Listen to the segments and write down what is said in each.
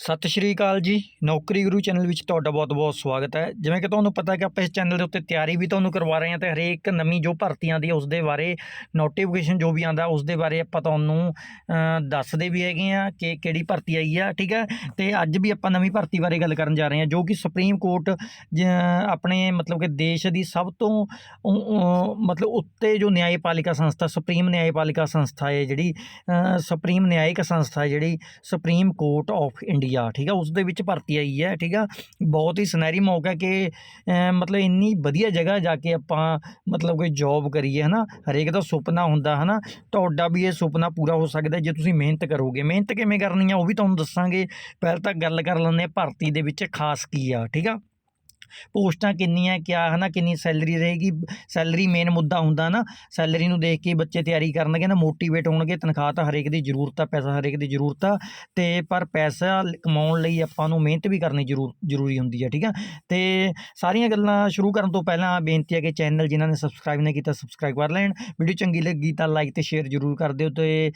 ਸਤਿ ਸ਼੍ਰੀ ਅਕਾਲ ਜੀ। ਨੌਕਰੀ ਗੁਰੂ ਚੈਨਲ ਵਿੱਚ ਤੁਹਾਡਾ ਬਹੁਤ-ਬਹੁਤ ਸਵਾਗਤ ਹੈ। ਜਿਵੇਂ ਕਿ ਤੁਹਾਨੂੰ ਪਤਾ ਹੈ ਕਿ ਆਪਾਂ ਇਸ ਚੈਨਲ ਦੇ ਉੱਤੇ ਤਿਆਰੀ ਵੀ ਤੁਹਾਨੂੰ ਕਰਵਾ ਰਹੇ ਹਾਂ ਤੇ ਹਰੇਕ ਨਵੀਂ ਜੋ ਭਰਤੀ ਆਉਂਦੀ ਹੈ ਉਸ ਦੇ ਬਾਰੇ ਨੋਟੀਫਿਕੇਸ਼ਨ ਜੋ ਵੀ ਆਉਂਦਾ ਉਸ ਦੇ ਬਾਰੇ ਆਪਾਂ ਤੁਹਾਨੂੰ ਦੱਸਦੇ ਵੀ ਹੈਗੇ ਆ ਕਿ ਕਿਹੜੀ ਭਰਤੀ ਆਈ ਆ, ਠੀਕ ਹੈ? ਤੇ ਅੱਜ ਵੀ ਆਪਾਂ ਨਵੀਂ ਭਰਤੀ ਬਾਰੇ ਗੱਲ ਕਰਨ ਜਾ ਰਹੇ ਹਾਂ, ਜੋ ਕਿ ਸੁਪਰੀਮ ਕੋਰਟ ਜ- ਆਪਣੇ ਮਤਲਬ ਕਿ ਦੇਸ਼ ਦੀ ਸਭ ਤੋਂ ਮਤਲਬ ਉੱਤੇ ਜੋ ਨਿਆਂਪਾਲਿਕਾ ਸੰਸਥਾ ਸੁਪਰੀਮ ਨਿਆਂਪਾਲਿਕਾ ਸੰਸਥਾ ਹੈ ਜਿਹੜੀ ਸੁਪਰੀਮ ਨਿਆਇਕ ਸੰਸਥਾ ਹੈ ਜਿਹੜੀ ਸੁਪਰੀਮ ਕੋਰਟ ਆਫ ਇੰਡੀਆ ਠੀਕ ਆ? ਉਸ ਦੇ ਵਿੱਚ ਭਰਤੀ ਆਈ ਹੈ ਠੀਕ ਆ? ਬਹੁਤ ਹੀ ਸੁਨਹਿਰੀ ਮੌਕਾ ਕਿ ਮਤਲਬ ਇੰਨੀ ਵਧੀਆ ਜਗ੍ਹਾ ਜਾ ਕੇ ਆਪਾਂ ਮਤਲਬ ਕੋਈ ਜੌਬ ਕਰੀਏ, ਹਨਾ? ਹਰੇਕ ਦਾ ਸੁਪਨਾ ਹੁੰਦਾ, ਹਨਾ? ਤੁਹਾਡਾ ਵੀ ਇਹ ਸੁਪਨਾ ਪੂਰਾ ਹੋ ਸਕਦਾ ਜੇ ਤੁਸੀਂ ਮਿਹਨਤ ਕਰੋਗੇ। ਮਿਹਨਤ ਕਿਵੇਂ ਕਰਨੀ ਆ ਉਹ ਵੀ ਤੁਹਾਨੂੰ ਦੱਸਾਂਗੇ। ਪਹਿਲਾਂ ਤਾਂ ਗੱਲ ਕਰ ਲੈਂਦੇ ਹਾਂ, ਭਰਤੀ ਦੇ ਵਿੱਚ ਖਾਸ ਕੀ ਆ, ਠੀਕ ਆ? ਪੋਸਟਾਂ ਕਿੰਨੀਆਂ, ਕਿਆ, ਹਨਾ, ਕਿੰਨੀ ਸੈਲਰੀ ਰਹੇਗੀ, ਸੈਲਰੀ ਮੇਨ ਮੁੱਦਾ ਹੁੰਦਾ ਨਾ, ਸੈਲਰੀ ਨੂੰ ਦੇਖ ਕੇ ਬੱਚੇ ਤਿਆਰੀ ਕਰਨਗੇ ਨਾ ਮੋਟੀਵੇਟ ਹੋਣਗੇ, ਤਨਖਾਹ ਤਾਂ ਹਰੇਕ ਦੀ ਜ਼ਰੂਰਤ ਆ, ਪੈਸਾ ਹਰੇਕ ਦੀ ਜ਼ਰੂਰਤ ਆ, ਤੇ ਪਰ ਪੈਸਾ ਕਮਾਉਣ ਲਈ ਆਪਾਂ ਨੂੰ ਮਿਹਨਤ ਵੀ ਕਰਨੀ ਜ਼ਰੂਰ, ਜ਼ਰੂਰੀ ਹੁੰਦੀ ਹੈ ਠੀਕ ਆ? ਤੇ ਸਾਰੀਆਂ ਗੱਲਾਂ ਸ਼ੁਰੂ ਕਰਨ ਤੋਂ ਪਹਿਲਾਂ ਬੇਨਤੀ ਹੈ ਕਿ ਚੈਨਲ ਜਿਨ੍ਹਾਂ ਨੇ ਸਬਸਕ੍ਰਾਈਬ ਨਹੀਂ ਕੀਤਾ ਸਬਸਕ੍ਰਾਈਬ ਕਰ ਲੈਣ, ਵੀਡੀਓ ਚੰਗੀ ਲੱਗੀ ਤਾਂ ਲਾਈਕ ਤੇ ਸ਼ੇਅਰ ਜ਼ਰੂਰ ਕਰ ਦਿਓ, ਤੇ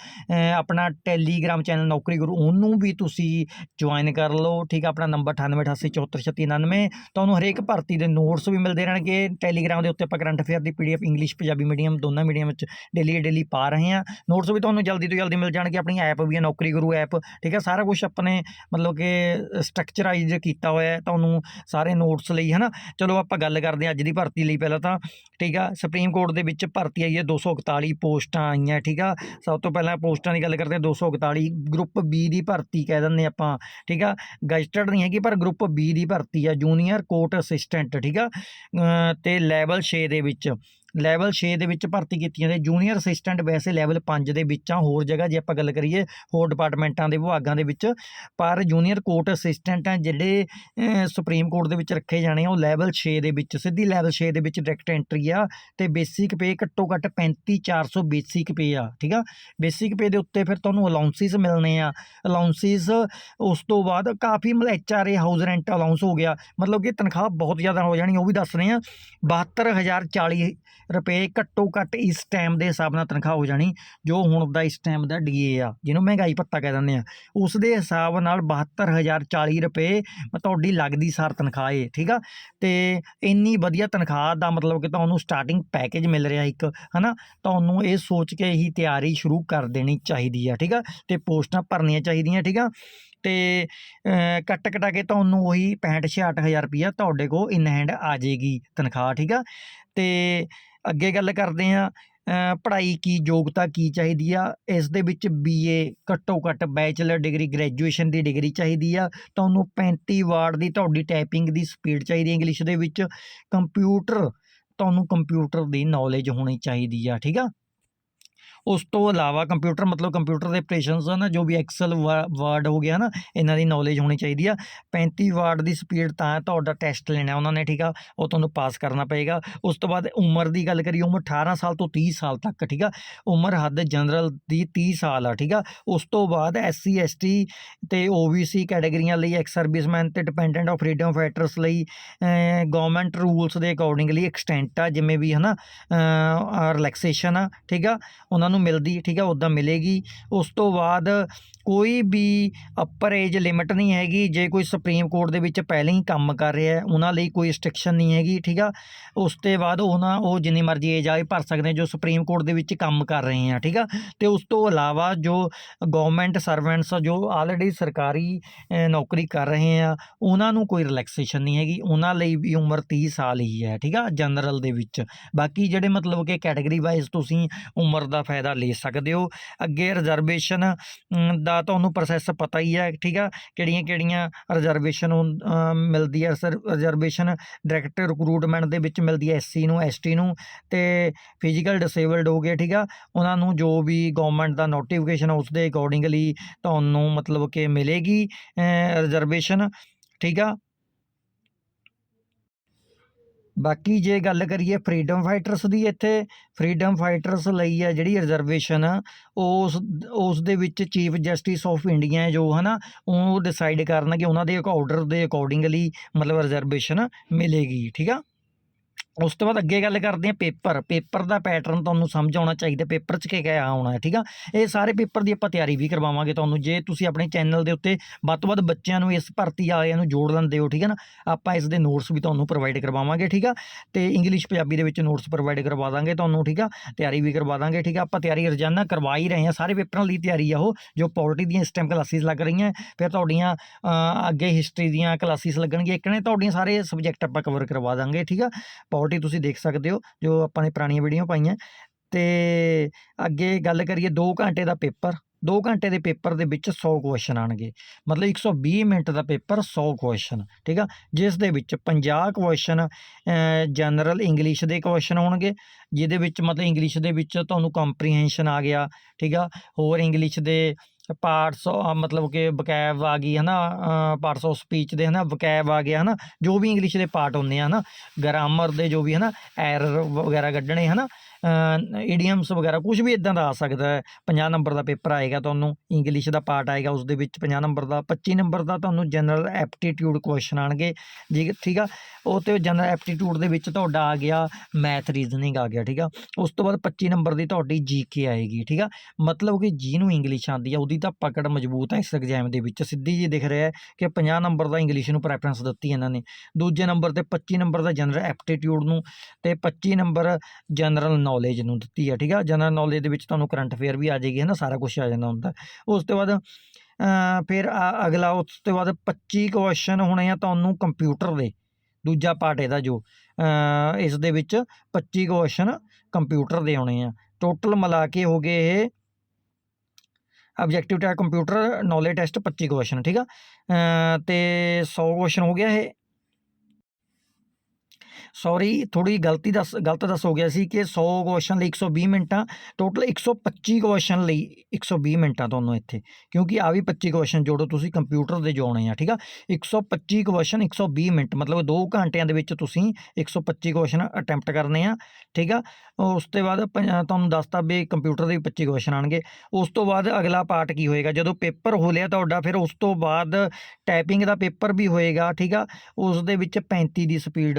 ਆਪਣਾ ਟੈਲੀਗ੍ਰਾਮ ਚੈਨਲ ਨੌਕਰੀ ਗੁਰੂ, ਉਹਨੂੰ ਵੀ ਤੁਸੀਂ ਜੁਆਇਨ ਕਰ ਲਓ, ਠੀਕ ਆ, ਆਪਣਾ ਨੰਬਰ 9888743699 ਤੁਹਾਨੂੰ ਹਰੇਕ ਭਰਤੀ ਦੇ ਨੋਟਸ ਵੀ ਮਿਲਦੇ ਰਹਿਣਗੇ। ਟੈਲੀਗ੍ਰਾਮ ਦੇ ਉੱਤੇ ਆਪਾਂ ਕਰੰਟ ਅਫੇਅਰ ਦੀ ਪੀਡੀਐਫ ਇੰਗਲਿਸ਼ ਪੰਜਾਬੀ ਮੀਡੀਅਮ ਦੋਨਾਂ ਮੀਡੀਅਮ ਵਿੱਚ ਡੇਲੀ ਡੇਲੀ ਪਾ ਰਹੇ ਹਾਂ। ਨੋਟਸ ਵੀ ਤੁਹਾਨੂੰ ਜਲਦੀ ਤੋਂ ਜਲਦੀ ਮਿਲ ਜਾਣਗੇ। ਆਪਣੀ ਐਪ ਵੀ ਹੈ, ਨੌਕਰੀ ਗੁਰੂ ਐਪ ਠੀਕ ਹੈ? ਸਾਰਾ ਕੁਝ ਆਪਣੇ ਮਤਲਬ ਕਿ ਸਟਰਕਚਰਾਈਜ਼ ਕੀਤਾ ਹੋਇਆ ਹੈ। ਤੁਹਾਨੂੰ ਸਾਰੇ ਨੋਟਸ ਲਈ ਹੈ ਨਾ ਚਲੋ ਆਪਾਂ ਗੱਲ ਕਰਦੇ ਹਾਂ ਅੱਜ ਦੀ ਭਰਤੀ ਲਈ ਪਹਿਲਾਂ ਤਾਂ, ਠੀਕ ਆ? ਸੁਪਰੀਮ ਕੋਰਟ ਦੇ ਵਿੱਚ ਭਰਤੀ ਆਈ ਹੈ 241 ਪੋਸਟਾਂ ਆਈਆਂ, ਠੀਕ ਆ? ਸਭ ਤੋਂ ਪਹਿਲਾਂ ਪੋਸਟਾਂ ਦੀ ਗੱਲ ਕਰਦੇ ਹਾਂ 241 ਗਰੁੱਪ ਬੀ ਦੀ ਭਰਤੀ ਕਹਿ ਦਿੰਦੇ ਆਪਾਂ, ਠੀਕ ਆ? ਗਜਟਡ ਨਹੀਂ ਹੈਗੀ, ਪਰ ਗਰੁੱਪ ਬੀ ਦੀ ਭਰਤੀ ਆ ਜੂਨੀਅਰ ਕੋਰਟ ਅਸਿਸਟੈਂਟ ਠੀਕ ਆ? ਤੇ ਲੈਵਲ 6 ਦੇ ਵਿੱਚ। ਲੈਵਲ 6 ਦੇ ਵਿੱਚ ਭਰਤੀ ਕੀਤੀਆਂ ਨੇ। ਜੂਨੀਅਰ ਅਸਿਸਟੈਂਟ ਵੈਸੇ ਲੈਵਲ 5 ਦੇ ਵਿੱਚ ਆ ਹੋਰ ਜਗ੍ਹਾ ਜੇ ਆਪਾਂ ਗੱਲ ਕਰੀਏ, ਹੋਰ ਡਿਪਾਰਟਮੈਂਟਾਂ ਦੇ ਵਿਭਾਗਾਂ ਦੇ ਵਿੱਚ। ਪਰ ਜੂਨੀਅਰ ਕੋਰਟ ਅਸਿਸਟੈਂਟ ਆ ਜਿਹੜੇ ਸੁਪਰੀਮ ਕੋਰਟ ਦੇ ਵਿੱਚ ਰੱਖੇ ਜਾਣੇ ਆ, ਉਹ ਲੈਵਲ 6 ਦੇ ਵਿੱਚ, ਸਿੱਧੀ ਲੈਵਲ 6 ਦੇ ਵਿੱਚ ਡਾਇਰੈਕਟ ਐਂਟਰੀ ਆ ਤੇ ਬੇਸਿਕ ਪੇ ਘੱਟੋ ਘੱਟ 35400 ਬੇਸਿਕ ਪੇ ਆ, ਠੀਕ ਆ? ਬੇਸਿਕ ਪੇ ਦੇ ਉੱਤੇ ਫਿਰ ਤੁਹਾਨੂੰ ਅਲਾਉਂਸਿਸ ਮਿਲਨੇ ਆ। ਅਲਾਉਂਸਿਸ ਉਸ ਤੋਂ ਬਾਅਦ ਕਾਫੀ ਮਤਲਬ H R A house rent allowance ਹੋ ਗਿਆ। ਮਤਲਬ ਕਿ ਤਨਖਾਹ ਬਹੁਤ ਜ਼ਿਆਦਾ ਹੋ ਜਾਣੀ, ਉਹ ਵੀ ਦੱਸ ਰਹੇ ਆ। 72040 ਰੁਪਏ ਘੱਟੋ ਘੱਟ ਇਸ ਟਾਈਮ ਦੇ ਹਿਸਾਬ ਨਾਲ ਤਨਖਾਹ ਹੋ ਜਾਣੀ, ਜੋ ਹੁਣ ਦਾ ਇਸ ਟਾਈਮ ਦਾ ਡੀਏ ਆ, ਜਿਹਨੂੰ ਮਹਿੰਗਾਈ ਭੱਤਾ ਕਹਿ ਦਿੰਦੇ ਆ। ਉਸ ਦੇ ਹਿਸਾਬ ਨਾਲ 72040 ਰੁਪਏ ਮ- ਤੁਹਾਡੀ ਲੱਗਦੀ ਸਾਰ ਤਨਖਾਹ ਏ, ਠੀਕ ਆ? ਤੇ ਇੰਨੀ ਵਧੀਆ ਤਨਖਾਹ ਦਾ ਮਤਲਬ ਕਿ ਤੁਹਾਨੂੰ ਸਟਾਰਟਿੰਗ ਪੈਕੇਜ ਮਿਲ ਰਿਹਾ ਇੱਕ, ਹਨਾ? ਤੁਹਾਨੂੰ ਇਹ ਸੋਚ ਕੇ ਹੀ ਤਿਆਰੀ ਸ਼ੁਰੂ ਕਰ ਦੇਣੀ ਚਾਹੀਦੀ ਆ, ਠੀਕ ਆ? ਤੇ ਪੋਸਟਾਂ ਭਰਨੀਆਂ ਚਾਹੀਦੀਆਂ, ਠੀਕ ਆ? ਤੇ ਕੱਟ ਕਟਾ ਕੇ ਤੁਹਾਨੂੰ ਉਹੀ 65 66000 ਰੁਪਈਆ ਤੁਹਾਡੇ ਕੋਲ ਇਨ ਹੈਂਡ ਆ ਜਾਏਗੀ ਤਨਖਾਹ, ਠੀਕ ਆ? ਤੇ ਅੱਗੇ ਗੱਲ ਕਰਦੇ ਹਾਂ ਪੜ੍ਹਾਈ ਕੀ, ਯੋਗਤਾ ਕੀ ਚਾਹੀਦੀ ਆ? ਇਸ ਦੇ ਵਿੱਚ ਬੀਏ ਘੱਟੋ ਘੱਟ ਬੈਚਲਰ ਡਿਗਰੀ ਗ੍ਰੈਜੂਏਸ਼ਨ ਦੀ ਡਿਗਰੀ ਚਾਹੀਦੀ ਆ। ਤੁਹਾਨੂੰ 35 ਵਾਰਡ ਦੀ ਤੁਹਾਡੀ ਟਾਈਪਿੰਗ ਦੀ ਸਪੀਡ ਚਾਹੀਦੀ ਇੰਗਲਿਸ਼ ਦੇ ਵਿੱਚ। ਕੰਪਿਊਟਰ ਤੁਹਾਨੂੰ ਕੰਪਿਊਟਰ ਦੀ ਨੌਲੇਜ ਹੋਣੀ ਚਾਹੀਦੀ ਆ, ਠੀਕ ਆ? ਉਸ ਤੋਂ ਇਲਾਵਾ ਕੰਪਿਊਟਰ ਮਤਲਬ ਕੰਪਿਊਟਰ ਦੇ ਆਪਰੇਸ਼ਨਸ ਆ ਨਾ ਜੋ ਵੀ ਐਕਸਲ ਵਰਡ ਹੋ ਗਿਆ ਨਾ, ਇਹਨਾਂ ਦੀ ਨੌਲੇਜ ਹੋਣੀ ਚਾਹੀਦੀ ਆ। 35 ਵਾਰਡ ਦੀ ਸਪੀਡ ਤਾਂ ਤੁਹਾਡਾ ਟੈਸਟ ਲੈਣਾ ਉਹਨਾਂ ਨੇ, ਠੀਕ ਆ? ਉਹ ਤੁਹਾਨੂੰ ਪਾਸ ਕਰਨਾ ਪਏਗਾ। ਉਸ ਤੋਂ ਬਾਅਦ ਉਮਰ ਦੀ ਗੱਲ ਕਰੀਏ, ਉਮਰ 18 ਸਾਲ ਤੋਂ 30 ਸਾਲ ਤੱਕ, ਠੀਕ ਆ? ਉਮਰ ਹੱਦ ਜਨਰਲ ਦੀ 30 ਸਾਲ ਆ, ਠੀਕ ਆ? ਉਸ ਤੋਂ ਬਾਅਦ ਐਸਸੀ ਐਸਟੀ ਤੇ ਓਬੀਸੀ ਕੈਟਾਗਰੀਆਂ ਲਈ ਐਕਸ ਸਰਵਿਸਮੈਨ ਤੇ ਡਿਪੈਂਡੈਂਟ ਆਫ ਫਰੀडम ਫਾਈਟਰਸ ਲਈ ਗਵਰਨਮੈਂਟ ਰੂਲਸ ਦੇ ਅਕੋਰਡਿੰਗਲੀ ਐਕਸਟੈਂਟ ਆ, ਜਿਵੇਂ ਵੀ ਹਨਾ ਰਿਲੈਕਸੇਸ਼ਨ ਆ, ਠੀਕ ਆ? ਉਹਨਾਂ ਨੂੰ ਮਿਲਦੀ, ਠੀਕ ਆ ਉੱਦਾਂ ਮਿਲੇਗੀ। ਉਸ ਤੋਂ ਬਾਅਦ ਕੋਈ ਵੀ ਅਪਰ ਏਜ ਲਿਮਿਟ ਨਹੀਂ ਹੈਗੀ, ਜੇ ਕੋਈ ਸੁਪਰੀਮ ਕੋਰਟ ਦੇ ਵਿੱਚ ਪਹਿਲਾਂ ਹੀ ਕੰਮ ਕਰ ਰਿਹਾ ਹੈ, ਉਹਨਾਂ ਲਈ ਕੋਈ ਰਿਸਟ੍ਰਿਕਸ਼ਨ ਨਹੀਂ ਹੈਗੀ, ਠੀਕ ਆ। ਉਸ ਤੋਂ ਬਾਅਦ ਉਹਨਾਂ ਉਹ ਜਿੰਨੀ ਮਰਜ਼ੀ ਏਜ ਆਏ ਭਰ ਸਕਦੇ ਜੋ ਸੁਪਰੀਮ ਕੋਰਟ ਦੇ ਵਿੱਚ ਕੰਮ ਕਰ ਰਹੇ ਆ, ਠੀਕ ਆ। ਤੇ ਉਸ ਤੋਂ ਇਲਾਵਾ ਜੋ ਗਵਰਨਮੈਂਟ ਸਰਵੈਂਟਸ ਜੋ ਆਲਰੇਡੀ ਸਰਕਾਰੀ ਨੌਕਰੀ ਕਰ ਰਹੇ ਆ, ਉਹਨਾਂ ਨੂੰ ਕੋਈ ਰਿਲੈਕਸੇਸ਼ਨ ਨਹੀਂ ਹੈਗੀ, ਉਹਨਾਂ ਲਈ ਵੀ ਉਮਰ 30 ਸਾਲ ਹੀ ਹੈ, ਠੀਕ ਆ ਜਨਰਲ ਦੇ ਵਿੱਚ। ਬਾਕੀ ਜਿਹੜੇ ਮਤਲਬ ਕਿ ਕੈਟਾਗਰੀ ਵਾਈਜ਼ ਤੁਸੀਂ ਉਮਰ ਦਾ ਫਾਇਦਾ ਲੈ ਸਕਦੇ ਹੋ। ਅੱਗੇ ਰਿਜ਼ਰਵੇਸ਼ਨ ਦਾ ਤੁਹਾਨੂੰ ਪ੍ਰੋਸੈਸ ਪਤਾ ਹੀ ਹੈ, ਠੀਕ ਆ? ਕਿਹੜੀਆਂ ਕਿਹੜੀਆਂ ਰਿਜ਼ਰਵੇਸ਼ਨ ਮਿਲਦੀ ਹੈ। ਰਿਜ਼ਰਵੇਸ਼ਨ ਡਾਇਰੈਕਟ ਰਿਕਰੂਟਮੈਂਟ ਦੇ ਵਿੱਚ ਮਿਲਦੀ ਹੈ ਐਸਸੀ ਨੂੰ ਐਸਟੀ ਨੂੰ ਤੇ ਫਿਜ਼ੀਕਲ ਡਿਸੇਬਲਡ ਹੋ ਗਏ, ਠੀਕ ਆ? ਉਹਨਾਂ ਨੂੰ ਜੋ ਵੀ ਗਵਰਨਮੈਂਟ ਦਾ ਨੋਟੀਫਿਕੇਸ਼ਨ ਉਸ ਦੇ ਅਕੋਰਡਿੰਗਲੀ ਤੁਹਾਨੂੰ ਮਤਲਬ ਕਿ ਮਿਲੇਗੀ ਰਿਜ਼ਰਵੇਸ਼ਨ ਠੀਕ ਆ? ਬਾਕੀ ਜੇ ਗੱਲ ਕਰੀਏ ਫਰੀडम ਫਾਈਟਰਸ ਦੀ ਇੱਥੇ ਫਰੀडम ਫਾਈਟਰਸ ਲਈ ਹੈ ਜਿਹੜੀ ਰਿਜ਼ਰਵੇਸ਼ਨ ਉਸ ਉਸ ਦੇ ਵਿੱਚ ਚੀਫ ਜਸਟਿਸ ਆਫ ਇੰਡੀਆ ਜੋ ਹੈ ਨਾ ਉਹ ਡਿਸਾਈਡ ਕਰਨਗੇ, ਉਹਨਾਂ ਦੇ ਆਰਡਰ ਦੇ ਅਕੋਰਡਿੰਗਲੀ ਮਤਲਬ ਰਿਜ਼ਰਵੇਸ਼ਨ ਮਿਲੇਗੀ, ਠੀਕ ਆ? ਉਸ ਤੋਂ ਬਾਅਦ ਅੱਗੇ ਗੱਲ ਕਰਦੇ ਹਾਂ ਪੇਪਰ। ਪੇਪਰ ਦਾ ਪੈਟਰਨ ਤੁਹਾਨੂੰ ਸਮਝ ਆਉਣਾ ਚਾਹੀਦਾ, ਪੇਪਰ 'ਚ ਕੀ ਕਿਆ ਆਉਣਾ ਹੈ, ਠੀਕ ਆ? ਇਹ ਸਾਰੇ ਪੇਪਰ ਦੀ ਆਪਾਂ ਤਿਆਰੀ ਵੀ ਕਰਵਾਵਾਂਗੇ ਤੁਹਾਨੂੰ। ਜੇ ਤੁਸੀਂ ਆਪਣੇ ਚੈਨਲ ਦੇ ਉੱਤੇ ਵੱਧ ਤੋਂ ਵੱਧ ਬੱਚਿਆਂ ਨੂੰ ਇਸ ਭਰਤੀ ਵਾਲਿਆਂ ਨੂੰ ਜੋੜ ਲੈਂਦੇ ਹੋ, ਠੀਕ ਹੈ ਨਾ? ਆਪਾਂ ਇਸ ਦੇ ਨੋਟਸ ਵੀ ਤੁਹਾਨੂੰ ਪ੍ਰੋਵਾਈਡ ਕਰਵਾਵਾਂਗੇ, ਠੀਕ ਆ? ਤੇ ਇੰਗਲਿਸ਼ ਪੰਜਾਬੀ ਦੇ ਵਿੱਚ ਨੋਟਸ ਪ੍ਰੋਵਾਈਡ ਕਰਵਾ ਦਾਂਗੇ ਤੁਹਾਨੂੰ, ਠੀਕ ਆ? ਤਿਆਰੀ ਵੀ ਕਰਵਾ ਦਾਂਗੇ, ਠੀਕ ਆ? ਆਪਾਂ ਤਿਆਰੀ ਰੋਜ਼ਾਨਾ ਕਰਵਾ ਹੀ ਰਹੇ ਹਾਂ। ਸਾਰੇ ਪੇਪਰਾਂ ਲਈ ਤਿਆਰੀ ਆ ਉਹ, ਜੋ ਪੋਲਿਟੀ ਦੀਆਂ ਇਸ ਟਾਈਮ ਕਲਾਸਿਸ ਲੱਗ ਰਹੀਆਂ। ਫਿਰ ਤੁਹਾਡੀਆਂ ਅੱਗੇ ਹਿਸਟਰੀ ਦੀਆਂ ਕਲਾਸਿਸ ਲੱਗਣਗੀਆਂ। ਇੱਕ ਨੇ ਤੁਹਾਡੀਆਂ ਸਾਰੇ ਸਬਜੈਕਟ ਆਪਾਂ ਕਵਰ ਕਰਵਾ ਦਾਂਗੇ, ਠੀਕ ਆ? ਪੋਲਿਟੀ ਤੁਸੀਂ ਦੇਖ ਸਕਦੇ ਹੋ, ਜੋ ਆਪਾਂ ਨੇ ਪੁਰਾਣੀਆਂ ਵੀਡੀਓ ਪਾਈਆਂ। ਤੇ ਅੱਗੇ ਗੱਲ ਕਰੀਏ 2 ਘੰਟੇ ਦਾ ਪੇਪਰ 2 ਘੰਟੇ ਦੇ ਪੇਪਰ ਦੇ ਵਿੱਚ 100 ਕੁਐਸਚਨ ਆਣਗੇ ਮਤਲਬ 120 ਮਿੰਟ ਦਾ ਪੇਪਰ 100 ਕੁਐਸਚਨ ਠੀਕ ਆ? ਜਿਸ ਦੇ ਵਿੱਚ 50 ਕੁਐਸਚਨ ਜਨਰਲ ਇੰਗਲਿਸ਼ ਦੇ ਕੁਐਸਚਨ ਹੋਣਗੇ ਜਿਹਦੇ ਵਿੱਚ ਮਤਲਬ ਇੰਗਲਿਸ਼ ਦੇ ਵਿੱਚ ਤੁਹਾਨੂੰ ਕੰਪਰੀਹੈਂਸ਼ਨ ਆ ਗਿਆ, ਠੀਕ ਆ? ਹੋਰ ਇੰਗਲਿਸ਼ ਦੇ ਪਾਰਟਸ ਮਤਲਬ ਕਿ ਵਕੈਬ ਆ ਗਈ ਹੈ ਨਾ ਪਾਰਟਸ ਆਫ ਸਪੀਚ ਦੇ ਹੈ ਨਾ ਵਕੈਬ ਆ ਗਿਆ ਹੈ ਨਾ ਜੋ ਵੀ ਇੰਗਲਿਸ਼ ਦੇ ਪਾਰਟ ਹੁੰਦੇ ਆ ਹੈ ਨਾ ਗ੍ਰਾਮਰ ਦੇ ਜੋ ਵੀ ਹੈ ਨਾ ਐਰਰ ਵਗੈਰਾ ਕੱਢਣੇ ਹੈ ਨਾ ਈਡੀਅਮਸ ਵਗੈਰਾ ਕੁਝ ਵੀ ਇਦਾਂ ਦਾ ਆ ਸਕਦਾ ਹੈ। 50 ਨੰਬਰ ਦਾ ਪੇਪਰ ਆਏਗਾ ਤੁਹਾਨੂੰ ਇੰਗਲਿਸ਼ ਦਾ ਪਾਰਟ ਆਏਗਾ ਉਸ ਦੇ ਵਿੱਚ 50 ਨੰਬਰ ਦਾ 25 ਨੰਬਰ ਦਾ ਤੁਹਾਨੂੰ ਜਨਰਲ ਐਪਟੀਟਿਊਡ ਕੁਐਸਚਨ ਆਣਗੇ ਜੀ ਠੀਕ ਆ? ਉਹ ਤੇ ਜਨਰਲ ਐਪਟੀਟਿਊਡ ਦੇ ਵਿੱਚ ਤੁਹਾਡਾ ਆ ਗਿਆ ਮੈਥ ਰੀਜ਼ਨਿੰਗ ਆ ਗਿਆ, ਠੀਕ ਆ? ਉਸ ਤੋਂ ਬਾਅਦ 25 ਨੰਬਰ ਦੀ ਤੁਹਾਡੀ ਜੀਕੇ ਆਏਗੀ, ਠੀਕ ਆ? ਮਤਲਬ ਕਿ ਜੀ ਨੂੰ ਇੰਗਲਿਸ਼ ਆਉਂਦੀ ਆ, ਉਹਦੀ ਤਾਂ ਪਕੜ ਮਜ਼ਬੂਤ ਹੈ ਇਸ ਐਗਜ਼ਾਮ ਦੇ ਵਿੱਚ। ਸਿੱਧੀ ਜੀ ਦਿਖ ਰਿਹਾ ਹੈ ਕਿ 50 ਨੰਬਰ ਦਾ ਇੰਗਲਿਸ਼ ਨੂੰ ਪ੍ਰੈਫਰੈਂਸ ਦਿੱਤੀ ਇਹਨਾਂ ਨੇ। ਦੂਜੇ ਨੰਬਰ ਤੇ 25 ਨੰਬਰ ਦਾ ਜਨਰਲ ਐਪਟੀਟਿਊਡ ਨੂੰ ਤੇ 25 ਨੰਬਰ ਜਨਰਲ ਨੌਲੇਜ ਨੂੰ ਦਿੱਤੀ ਹੈ ਠੀਕ ਆ? ਜਨਰਲ ਨੌਲੇਜ ਦੇ ਵਿੱਚ ਤੁਹਾਨੂੰ ਕਰੰਟ ਅਫੇਅਰ ਵੀ ਆ ਜਾਏਗੀ ਹੈ ਨਾ ਸਾਰਾ ਕੁਝ ਆ ਜਾਂਦਾ ਹੁੰਦਾ। ਉਸ ਤੋਂ ਬਾਅਦ ਫਿਰ ਅਗਲਾ ਉਸ ਤੋਂ ਬਾਅਦ 25 ਕੁਐਸਚਨ ਹੋਣੇ ਆ ਤੁਹਾਨੂੰ ਕੰਪਿਊਟਰ ਦੇ ਦੂਜਾ ਪਾਰਟ ਇਹਦਾ ਜੋ ਇਸ ਦੇ ਵਿੱਚ 25 ਕੁਐਸਚਨ ਕੰਪਿਊਟਰ ਦੇ ਆਉਣੇ ਆ। ਟੋਟਲ ਮਿਲਾ ਕੇ ਹੋ ਗਏ ਇਹ objective test computer knowledge test 25 question ਠੀਕ ਆ? ਅ, ਤੇ 100 ਕੁਐਸਚਨ ਹੋ ਗਿਆ ਇਹ। ਸੌਰੀ ਥੋੜੀ ਗਲਤੀ ਦੱਸ, ਗਲਤ ਦੱਸ ਹੋ ਗਿਆ ਸੀ ਕਿ 100 ਕੁਐਸਚਨ ਲਈ 120 ਮਿੰਟਾਂ ਟੋਟਲ 125 ਕੁਐਸਚਨ ਲਈ 120 ਮਿੰਟਾਂ ਤੁਹਾਨੂੰ ਇੱਥੇ, ਕਿਉਂਕਿ ਆ ਵੀ 25 ਕੁਐਸਚਨ ਜੋੜੋ, ਤੁਸੀਂ ਕੰਪਿਊਟਰ ਦੇ ਜੋੜਨੇ ਆ, ਠੀਕ ਆ? 125 ਕੁਐਸਚਨ 120 ਮਿੰਟ, ਮਤਲਬ 2 ਘੰਟਿਆਂ ਦੇ ਵਿੱਚ ਤੁਸੀਂ 125 ਕੁਐਸਚਨ ਅਟੈਂਪਟ ਕਰਨੇ ਆ, ਠੀਕ ਆ? ਉਸ ਤੋਂ ਬਾਅਦ ਪ- ਤੁਹਾਨੂੰ ਦੱਸਤਾ ਵੀ ਕੰਪਿਊਟਰ ਦੇ ਵੀ 25 ਕੁਐਸਚਨ ਆਣਗੇ ਉਸ ਤੋਂ ਬਾਅਦ ਅਗਲਾ ਪਾਰਟ ਕੀ ਹੋਏਗਾ? ਜਦੋਂ ਪੇਪਰ ਹੋ ਲਿਆ ਤੁਹਾਡਾ, ਫਿਰ ਉਸ ਤੋਂ ਬਾਅਦ ਟਾਈਪਿੰਗ ਦਾ ਪੇਪਰ ਵੀ ਹੋਏਗਾ, ਠੀਕ ਆ? ਉਸ ਦੇ ਵਿੱਚ 35 ਦੀ ਸਪੀਡ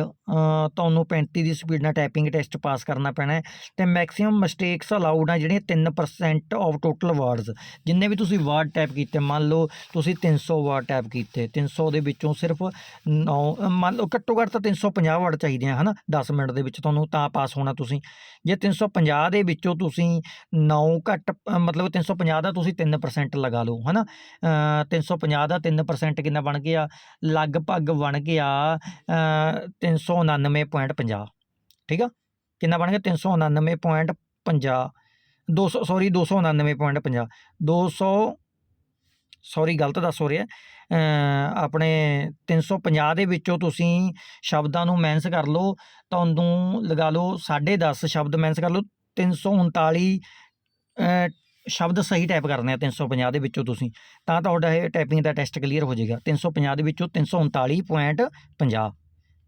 ਤੁਹਾਨੂੰ 35 ਦੀ ਸਪੀਡ ਨਾਲ ਟਾਈਪਿੰਗ ਟੈਸਟ ਪਾਸ ਕਰਨਾ ਪੈਣਾ ਹੈ ਤੇ ਮੈਕਸਿਮਮ ਮਿਸਟੇਕਸ ਅਲਾਉਡ ਆ ਜਿਹੜੀਆਂ 3% ਆਫ ਟੋਟਲ ਵਰਡਸ ਜਿੰਨੇ ਵੀ ਤੁਸੀਂ ਵਰਡ ਟਾਈਪ ਕੀਤੇ ਮੰਨ ਲਓ ਤੁਸੀਂ 300 ਵਰਡ ਟਾਈਪ ਕੀਤੇ 300 ਦੇ ਵਿੱਚੋਂ ਸਿਰਫ 9 ਮੰਨ ਲਓ ਘੱਟੋ ਘੱਟ ਤਾਂ 350 ਵਰਡ ਚਾਹੀਦੇ ਆ ਹਨਾ? 10 ਮਿੰਟ ਦੇ ਵਿੱਚ ਤੁਹਾਨੂੰ ਤਾਂ ਪਾਸ ਹੋਣਾ ਤੁਸੀਂ। ਜੇ 350 ਦੇ ਵਿੱਚੋਂ ਤੁਸੀਂ 9 ਘੱਟ ਅ, ਮਤਲਬ 350 ਦਾ ਤੁਸੀਂ 3% ਲਗਾ ਲਓ ਹਨਾ? ਅ, 350 ਦਾ 3% ਕਿੰਨਾ ਬਣ ਗਿਆ? ਲਗਭਗ ਬਣ ਗਿਆ ਅ, 399.50 ਠੀਕ ਆ? ਕਿੰਨਾ ਬਣ ਗਿਆ? 399.50 200 ਸੌਰੀ 299.50 200 ਸੌਰੀ ਗਲਤ ਦੱਸ ਹੋ ਰਿਹਾ। ਅ, ਆਪਣੇ 350 ਦੇ ਵਿੱਚੋਂ ਤੁਸੀਂ ਸ਼ਬਦਾਂ ਨੂੰ ਮੈਨਸ ਕਰ ਲਓ ਤੁਹਾਨੂੰ ਲਗਾ ਲਓ 10.5 ਸ਼ਬਦ ਮੈਨਸ ਕਰ ਲਓ। 339 ਅ, ਸ਼ਬਦ ਸਹੀ ਟਾਈਪ ਕਰਨੇ ਆ 350 ਦੇ ਵਿੱਚੋਂ ਤੁਸੀਂ। ਤਾਂ ਤੁਹਾਡਾ ਇਹ ਟਾਈਪਿੰਗ ਦਾ ਟੈਸਟ ਕਲੀਅਰ ਹੋ ਜਾਏਗਾ। 350 ਦੇ ਵਿੱਚੋਂ 339.50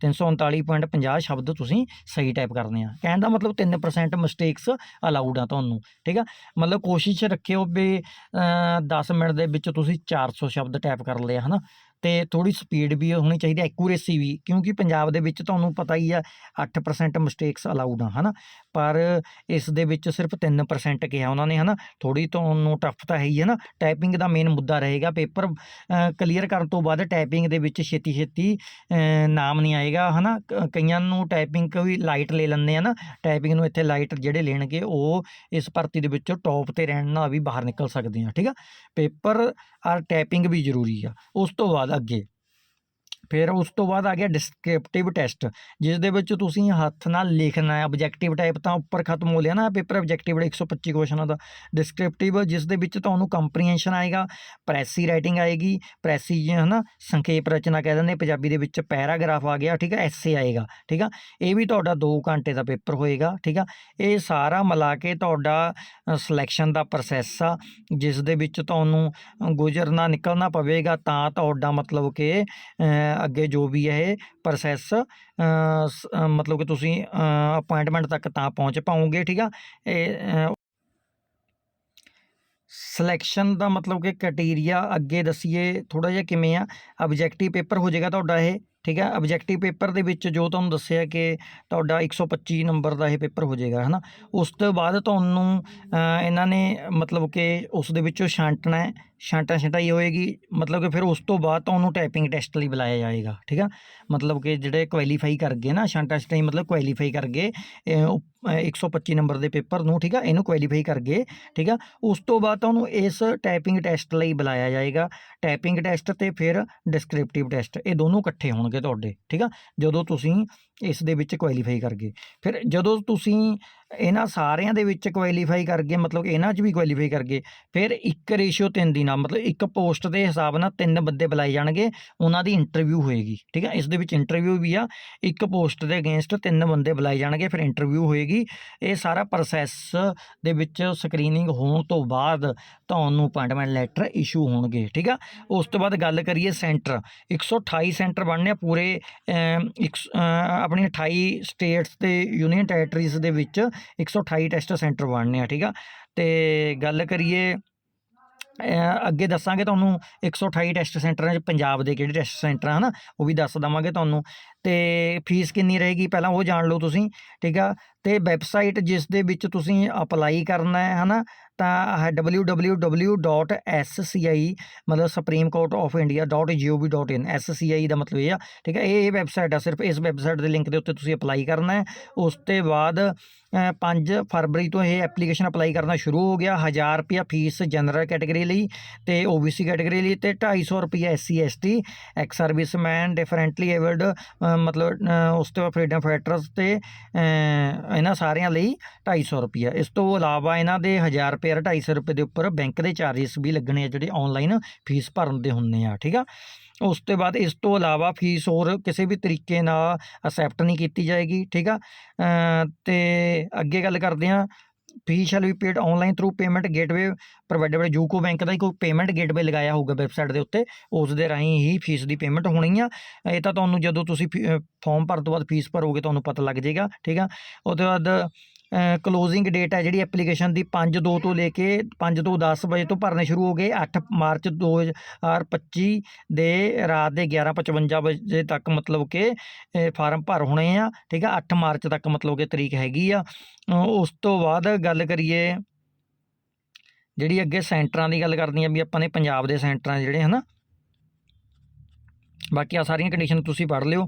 339.50 ਸ਼ਬਦ ਤੁਸੀਂ ਸਹੀ ਟਾਈਪ ਕਰਨੇ ਆ। ਕਹਿਣ ਦਾ ਮਤਲਬ 3% ਮਿਸਟੇਕਸ ਅਲਾਉਡ ਆ ਤੁਹਾਨੂੰ ਠੀਕ ਆ? ਮਤਲਬ ਕੋਸ਼ਿਸ਼ ਰੱਖਿਓ ਵੀ ਅ, 10 ਮਿੰਟ ਦੇ ਵਿੱਚ ਤੁਸੀਂ 400 ਸ਼ਬਦ ਟਾਈਪ ਕਰ ਲਿਆ ਹਨਾ? ਤੇ ਥੋੜੀ ਸਪੀਡ ਵੀ ਹੋਣੀ ਚਾਹੀਦੀ ਐਕੂਰੇਸੀ ਵੀ, ਕਿਉਂਕਿ ਪੰਜਾਬ ਦੇ ਵਿੱਚ ਤੁਹਾਨੂੰ ਪਤਾ ਹੀ ਆ 8% ਮਿਸਟੇਕਸ ਅਲਾਉਡ ਆ, ਹਨਾ? ਪਰ ਇਸ ਦੇ ਵਿੱਚ ਸਿਰਫ 3% ਕਿਹਾ ਉਹਨਾਂ ਨੇ, ਹਨਾ? ਥੋੜੀ ਤੁਹਾਨੂੰ ਟਫ ਤਾਂ ਹੈ ਹੀ ਹੈ ਨਾ? ਟਾਈਪਿੰਗ ਦਾ ਮੇਨ ਮੁੱਦਾ ਰਹੇਗਾ ਪੇਪਰ ਕਲੀਅਰ ਕਰਨ ਤੋਂ ਬਾਅਦ ਟਾਈਪਿੰਗ ਦੇ ਵਿੱਚ ਛੇਤੀ ਛੇਤੀ ਨਾਮ ਨਹੀਂ ਆਏਗਾ, ਹਨਾ? ਕ- ਕਈਆਂ ਨੂੰ ਟਾਈਪਿੰਗ ਕੋਈ ਲਾਈਟ ਲੈ ਲੈਂਦੇ ਆ ਨਾ? ਟਾਈਪਿੰਗ ਨੂੰ ਇੱਥੇ ਲਾਈਟ ਜਿਹੜੇ ਲੈਣਗੇ, ਉਹ ਇਸ ਭਰਤੀ ਦੇ ਵਿੱਚੋਂ ਟੌਪ ਤੇ ਰਹਿਣ ਨਾਲ ਵੀ ਬਾਹਰ ਨਿਕਲ ਸਕਦੇ ਆ, ਠੀਕ ਆ? ਪੇਪਰ ਔਰ ਟਾਈਪਿੰਗ ਵੀ ਜ਼ਰੂਰੀ ਆ। ਉਸ ਤੋਂ ਬਾਅਦ ਅੱਗੇ ਫਿਰ ਉਸ ਤੋਂ ਬਾਅਦ ਆ ਗਿਆ ਡਿਸਕ੍ਰਿਪਟਿਵ ਟੈਸਟ ਜਿਸ ਦੇ ਵਿੱਚ ਤੁਸੀਂ ਹੱਥ ਨਾਲ ਲਿਖਣਾ ਹੈ ਆਬਜੈਕਟਿਵ ਟਾਈਪ ਤਾਂ ਉੱਪਰ ਖਤਮ ਹੋ ਲਿਆ ਨਾ ਪੇਪਰ ਆਬਜੈਕਟਿਵ 125 ਕੁਐਸਚਨਾਂ ਦਾ ਡਿਸਕ੍ਰਿਪਟਿਵ ਜਿਸ ਦੇ। ਵਿੱਚ ਤੁਹਾਨੂੰ ਕੰਪਰੀਹੈਂਸ਼ਨ ਆਏਗਾ ਪ੍ਰੈਸੀ ਰਾਈਟਿੰਗ ਆਏਗੀ ਪ੍ਰੈਸੀ ਹੈ ਨਾ ਸੰਖੇਪ ਰਚਨਾ ਕਹਿ ਦਿੰਦੇ ਪੰਜਾਬੀ ਦੇ ਵਿੱਚ ਪੈਰਾਗ੍ਰਾਫ ਆ ਗਿਆ ਠੀਕ ਹੈ ਐਸੇ ਆਏਗਾ ਠੀਕ ਆ। ਇਹ ਵੀ ਤੁਹਾਡਾ 2 ਘੰਟੇ ਦਾ ਪੇਪਰ ਹੋਏਗਾ ਠੀਕ ਆ। ਇਹ ਸਾਰਾ ਮਿਲਾ ਕੇ ਤੁਹਾਡਾ ਸਿਲੈਕਸ਼ਨ ਦਾ ਪ੍ਰੋਸੈਸ ਆ ਜਿਸ ਦੇ ਵਿੱਚ ਤੁਹਾਨੂੰ ਅ, ਗੁਜ਼ਰਨਾ ਨਿਕਲਣਾ ਪਵੇਗਾ ਤਾਂ ਤੁਹਾਡਾ ਮਤਲਬ ਕਿ ਅੱਗੇ ਜੋ ਵੀ ਹੈ ਇਹ ਪ੍ਰੋਸੈਸ ਮਤਲਬ ਕਿ ਤੁਸੀਂ ਅਪਾਇੰਟਮੈਂਟ ਤੱਕ ਤਾਂ ਪਹੁੰਚ ਪਾਓਗੇ, ਠੀਕ ਆ? ਇਹ ਸਿਲੈਕਸ਼ਨ ਦਾ ਮਤਲਬ ਕਿ ਕ੍ਰਾਈਟੇਰੀਆ ਅੱਗੇ ਦਸੀਏ ਥੋੜਾ ਜਿਹਾ ਕਿਵੇਂ ਆ? ਆਬਜੈਕਟਿਵ ਪੇਪਰ ਹੋ ਜਾਏਗਾ ਤੁਹਾਡਾ ਇਹ, ਠੀਕ ਹੈ ਆਬਜੈਕਟਿਵ ਪੇਪਰ ਦੇ ਵਿੱਚ ਜੋ ਤੁਹਾਨੂੰ ਦੱਸਿਆ ਕਿ ਤੁਹਾਡਾ 125 ਨੰਬਰ ਦਾ ਇਹ ਪੇਪਰ ਹੋ ਜਾਏਗਾ ਹੈ ਨਾ ਉਸ ਤੋਂ ਬਾਅਦ ਤੁਹਾਨੂੰ ਇਹਨਾਂ ਨੇ ਮਤਲਬ ਕਿ ਉਸ ਦੇ ਵਿੱਚੋਂ ਛਾਂਟਣਾ ਹੈ ਛਾਂਟਾ ਛਟਾਈ ਹੋਏਗੀ। ਮਤਲਬ ਕਿ ਫਿਰ ਉਸ ਤੋਂ ਬਾਅਦ ਤਾਂ ਉਹਨੂੰ ਟਾਈਪਿੰਗ ਟੈਸਟ ਲਈ ਬੁਲਾਇਆ ਜਾਏਗਾ, ਠੀਕ ਆ? ਮਤਲਬ ਕਿ ਜਿਹੜੇ ਕੁਆਲੀਫਾਈ ਕਰ ਗਏ ਨਾ, ਛਾਂਟਾ ਛਟਾਈ ਮਤਲਬ ਕੁਆਲੀਫਾਈ ਕਰ ਗਏ, ਇਹ ਉਪ- 125 ਨੰਬਰ ਦੇ ਪੇਪਰ ਨੂੰ, ਠੀਕ ਆ? ਇਹਨੂੰ ਕੁਆਲੀਫਾਈ ਕਰ ਗਏ, ਠੀਕ ਆ? ਉਸ ਤੋਂ ਬਾਅਦ ਤੁਹਾਨੂੰ ਇਸ ਟਾਈਪਿੰਗ ਟੈਸਟ ਲਈ ਬੁਲਾਇਆ ਜਾਏਗਾ। ਟਾਈਪਿੰਗ ਟੈਸਟ ਤੇ ਫਿਰ ਡਿਸਕ੍ਰਿਪਟਿਵ ਟੈਸਟ ਇਹ ਦੋਨੋਂ ਇਕੱਠੇ ਹੋਣਗੇ ਤੁਹਾਡੇ, ਠੀਕ ਆ? ਜਦੋਂ ਤੁਸੀਂ ਇਸ ਦੇ ਵਿੱਚ ਕੁਆਲੀਫਾਈ ਕਰ ਗਏ। ਫਿਰ ਜਦੋਂ ਤੁਸੀਂ ਇਹਨਾਂ ਸਾਰਿਆਂ ਦੇ ਵਿੱਚ ਕੁਆਲੀਫਾਈ ਕਰ ਗਏ, ਮਤਲਬ ਇਹਨਾਂ 'ਚ ਵੀ ਕੁਆਲੀਫਾਈ ਕਰ ਗਏ, ਫਿਰ ਇੱਕ ਰੇਸ਼ੀਓ ਤਿੰਨ ਦੀ ਨਾਲ ਮਤਲਬ ਇੱਕ ਪੋਸਟ ਦੇ ਹਿਸਾਬ ਨਾਲ ਤਿੰਨ ਬੰਦੇ ਬੁਲਾਏ ਜਾਣਗੇ, ਉਹਨਾਂ ਦੀ ਇੰਟਰਵਿਊ ਹੋਏਗੀ, ਠੀਕ ਹੈ? ਇਸ ਦੇ ਵਿੱਚ ਇੰਟਰਵਿਊ ਵੀ ਆ, ਇੱਕ ਪੋਸਟ ਦੇ ਅਗੇਂਸਟ ਤਿੰਨ ਬੰਦੇ ਬੁਲਾਏ ਜਾਣਗੇ, ਫਿਰ ਇੰਟਰਵਿਊ ਹੋਏਗੀ। ਇਹ ਸਾਰਾ ਪ੍ਰੋਸੈਸ ਦੇ ਵਿੱਚ ਸਕਰੀਨਿੰਗ ਹੋਣ ਤੋਂ ਬਾਅਦ ਤੁਹਾਨੂੰ ਅਪਾਇੰਟਮੈਂਟ ਲੈਟਰ ਇਸ਼ੂ ਹੋਣਗੇ, ਠੀਕ ਆ? ਉਸ ਤੋਂ ਬਾਅਦ ਗੱਲ ਕਰੀਏ ਸੈਂਟਰ 128 ਸੈਂਟਰ ਬਣਨੇ ਆ ਪੂਰੇ ਇੱਕ ਆਪਣੀ 28 ਸਟੇਟਸ ਤੇ ਯੂਨੀਅਨ ਟੈਰੀਟਰੀਜ਼ ਦੇ ਵਿੱਚ 128 ਟੈਸਟ ਸੈਂਟਰ ਬਣਨੇ ਆ, ਠੀਕ ਆ? ਤੇ ਗੱਲ ਕਰੀਏ ਅੱਗੇ ਦੱਸਾਂਗੇ ਤੁਹਾਨੂੰ 128 ਟੈਸਟ ਸੈਂਟਰਾਂ 'ਚ ਪੰਜਾਬ ਦੇ ਕਿਹੜੇ ਟੈਸਟ ਸੈਂਟਰ ਆ ਹਨਾ, ਉਹ ਵੀ ਦੱਸ ਦਵਾਂਗੇ ਤੁਹਾਨੂੰ। ਤੇ ਫੀਸ ਕਿੰਨੀ ਰਹੇਗੀ ਪਹਿਲਾਂ ਉਹ ਜਾਣ ਲਓ ਤੁਸੀਂ, ਠੀਕ ਆ? ਤੇ ਵੈਬਸਾਈਟ ਜਿਸ ਦੇ ਵਿੱਚ ਤੁਸੀਂ ਅਪਲਾਈ ਕਰਨਾ ਹੈ, ਹਨਾ, ਤਾਂ ਹੈ www.sci ਮਤਲਬ Supreme Court of India .gov.in SCI ਦਾ ਮਤਲਬ ਇਹ ਆ, ਠੀਕ ਹੈ ਇਹ ਵੈਬਸਾਈਟ ਆ, ਸਿਰਫ ਇਸ ਵੈਬਸਾਈਟ ਦੇ ਲਿੰਕ ਦੇ ਉੱਤੇ ਤੁਸੀਂ ਅਪਲਾਈ ਕਰਨਾ ਹੈ। ਉਸ ਤੋਂ ਬਾਅਦ 5 ਫਰਵਰੀ ਤੋਂ ਇਹ ਐਪਲੀਕੇਸ਼ਨ ਅਪਲਾਈ ਕਰਨਾ ਸ਼ੁਰੂ ਹੋ ਗਿਆ 1000 ਰੁਪਿਆ ਫੀਸ ਜਨਰਲ ਕੈਟਾਗਰੀ ਲਈ ਤੇ OBC ਕੈਟਾਗਰੀ ਲਈ ਤੇ 250 ਰੁਪਿਆ SC ST ex serviceman differently abled ਮਤਲਬ ਉਸ ਤੋਂ ਫਰੀडम ਫਾਈਟਰਸ ਤੇ ਇਹਨਾਂ ਸਾਰਿਆਂ ਲਈ 250 ਰੁਪਿਆ ਇਸ ਤੋਂ ਇਲਾਵਾ ਇਹਨਾਂ ਦੇ 1000 ਰੁਪਏ 250 ਰੁਪਏ ਦੇ ਉੱਪਰ ਬੈਂਕ ਦੇ ਚਾਰजेस ਵੀ ਲੱਗਣੇ ਆ, ਜਿਹੜੇ ਆਨਲਾਈਨ ਫੀਸ ਭਰਨ ਦੇ ਹੁੰਦੇ ਆ, ਠੀਕ ਆ? ਉਸ ਤੋਂ ਬਾਅਦ ਇਸ ਤੋਂ ਇਲਾਵਾ ਫੀਸ ਹੋਰ ਕਿਸੇ ਵੀ ਤਰੀਕੇ ਨਾਲ ਅਸੈਪਟ ਨਹੀਂ ਕੀਤੀ ਜਾਏਗੀ, ਠੀਕ ਆ? ਤੇ ਅੱਗੇ ਗੱਲ ਕਰਦੇ ਆ fee shall be paid online through payment gateway provided by UCO bank ਦਾ ਹੀ ਕੋਈ ਪੇਮੈਂਟ ਗੇਟਵੇ ਲਗਾਇਆ ਹੋਊਗਾ ਵੈਬਸਾਈਟ ਦੇ ਉੱਤੇ ਉਸ ਦੇ ਰਾਹੀਂ ਹੀ ਫੀਸ ਦੀ ਪੇਮੈਂਟ ਹੋਣੀ ਆ। ਇਹ ਤਾਂ ਤੁਹਾਨੂੰ ਜਦੋਂ ਤੁਸੀਂ ਫਾਰਮ ਭਰਨ ਤੋਂ ਬਾਅਦ ਫੀਸ ਭਰੋਗੇ ਤੁਹਾਨੂੰ ਪਤਾ ਲੱਗ ਜਾਏਗਾ, ਠੀਕ ਆ? ਉਹਦੇ ਬਾਅਦ ਕਲੋਜ਼ਿੰਗ ਡੇਟ ਹੈ ਜਿਹੜੀ ਐਪਲੀਕੇਸ਼ਨ ਦੀ 5 2 ਤੋਂ ਲੈ ਕੇ 5 ਤੋਂ 10 ਵਜੇ ਤੋਂ ਭਰਨੇ ਸ਼ੁਰੂ ਹੋ ਗਏ। 8 ਮਾਰਚ 2025 ਦੇ ਰਾਤ ਦੇ 11:55 ਵਜੇ ਤੱਕ ਮਤਲਬ ਕਿ ਫਾਰਮ ਭਰ ਹੋਣੇ ਆ, ਠੀਕ ਆ? 8 ਮਾਰਚ ਤੱਕ ਮਤਲਬ ਕਿ ਤਰੀਕ ਹੈਗੀ ਆ। ਉਸ ਤੋਂ ਬਾਅਦ ਗੱਲ ਕਰੀਏ ਜਿਹੜੀ ਅੱਗੇ ਸੈਂਟਰਾਂ ਦੀ ਗੱਲ ਕਰਨੀ ਆ, ਵੀ ਆਪਾਂ ਨੇ ਪੰਜਾਬ ਦੇ ਸੈਂਟਰਾਂ ਜਿਹੜੇ ਹਨਾ। ਬਾਕੀ ਆ ਸਾਰੀਆਂ ਕੰਡੀਸ਼ਨ ਤੁਸੀਂ ਪੜ੍ਹ ਲਿਓ।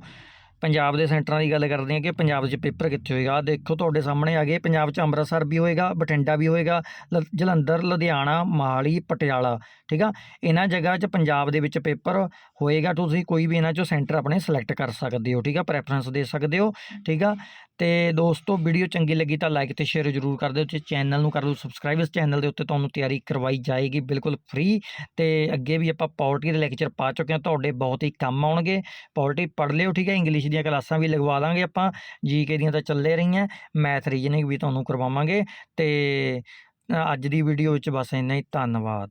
ਪੰਜਾਬ ਦੇ ਸੈਂਟਰਾਂ ਦੀ ਗੱਲ ਕਰਦੇ ਹਾਂ ਕਿ ਪੰਜਾਬ 'ਚ ਪੇਪਰ ਕਿੱਥੇ ਹੋਏਗਾ? ਦੇਖੋ ਤੁਹਾਡੇ ਸਾਹਮਣੇ ਆ ਗਏ, ਪੰਜਾਬ 'ਚ ਅੰਮ੍ਰਿਤਸਰ ਵੀ ਹੋਏਗਾ, ਬਠਿੰਡਾ ਵੀ ਹੋਏਗਾ, ਲ- ਜਲੰਧਰ, ਲੁਧਿਆਣਾ, ਮੋਹਾਲੀ, ਪਟਿਆਲਾ, ਠੀਕ ਆ? ਇਹਨਾਂ ਜਗ੍ਹਾ 'ਚ ਪੰਜਾਬ ਦੇ ਵਿੱਚ ਪੇਪਰ ਹੋਏਗਾ, ਤੁਸੀਂ ਕੋਈ ਵੀ ਇਹਨਾਂ 'ਚੋਂ ਸੈਂਟਰ ਆਪਣੇ ਸਿਲੈਕਟ ਕਰ ਸਕਦੇ ਹੋ, ਠੀਕ ਆ? ਪ੍ਰੈਫਰੈਂਸ ਦੇ ਸਕਦੇ ਹੋ, ਠੀਕ ਆ? ਤੇ ਦੋਸਤੋ, ਵੀਡੀਓ ਚੰਗੀ ਲੱਗੀ ਤਾਂ ਲਾਈਕ ਤੇ ਸ਼ੇਅਰ ਜ਼ਰੂਰ ਕਰ ਦਿਓ, ਤੇ ਚੈਨਲ ਨੂੰ ਕਰ ਦਿਓ ਸਬਸਕ੍ਰਾਈਬ। ਇਸ ਚੈਨਲ ਦੇ ਉੱਤੇ ਤੁਹਾਨੂੰ ਤਿਆਰੀ ਕਰਵਾਈ ਜਾਏਗੀ ਬਿਲਕੁਲ ਫ੍ਰੀ, ਤੇ ਅੱਗੇ ਵੀ ਆਪਾਂ ਪੋਲਟੀ ਦੇ ਲੈਕਚਰ ਪਾ ਚੁੱਕੇ ਹਾਂ, ਤੁਹਾਡੇ ਬਹੁਤ ਹੀ ਕੰਮ ਆਉਣਗੇ। ਪੋਲਟੀ ਪੜ੍ਹ ਲਿਓ, ਠੀਕ ਹੈ ਇੰਗਲਿਸ਼ ਦੀਆਂ ਕਲਾਸਾਂ ਵੀ ਲਗਵਾ ਦਾਂਗੇ ਆਪਾਂ ਜੀਕੇ ਦੀਆਂ ਤਾਂ ਚੱਲੇ ਰਹੀਆਂ ਮੈਥ ਰੀਜਨਿੰਗ ਵੀ ਤੁਹਾਨੂੰ ਕਰਵਾਵਾਂਗੇ, ਤੇ ਅੱਜ ਦੀ ਵੀਡੀਓ ਵਿੱਚ ਬਸ ਇੰਨਾ ਹੀ, ਧੰਨਵਾਦ।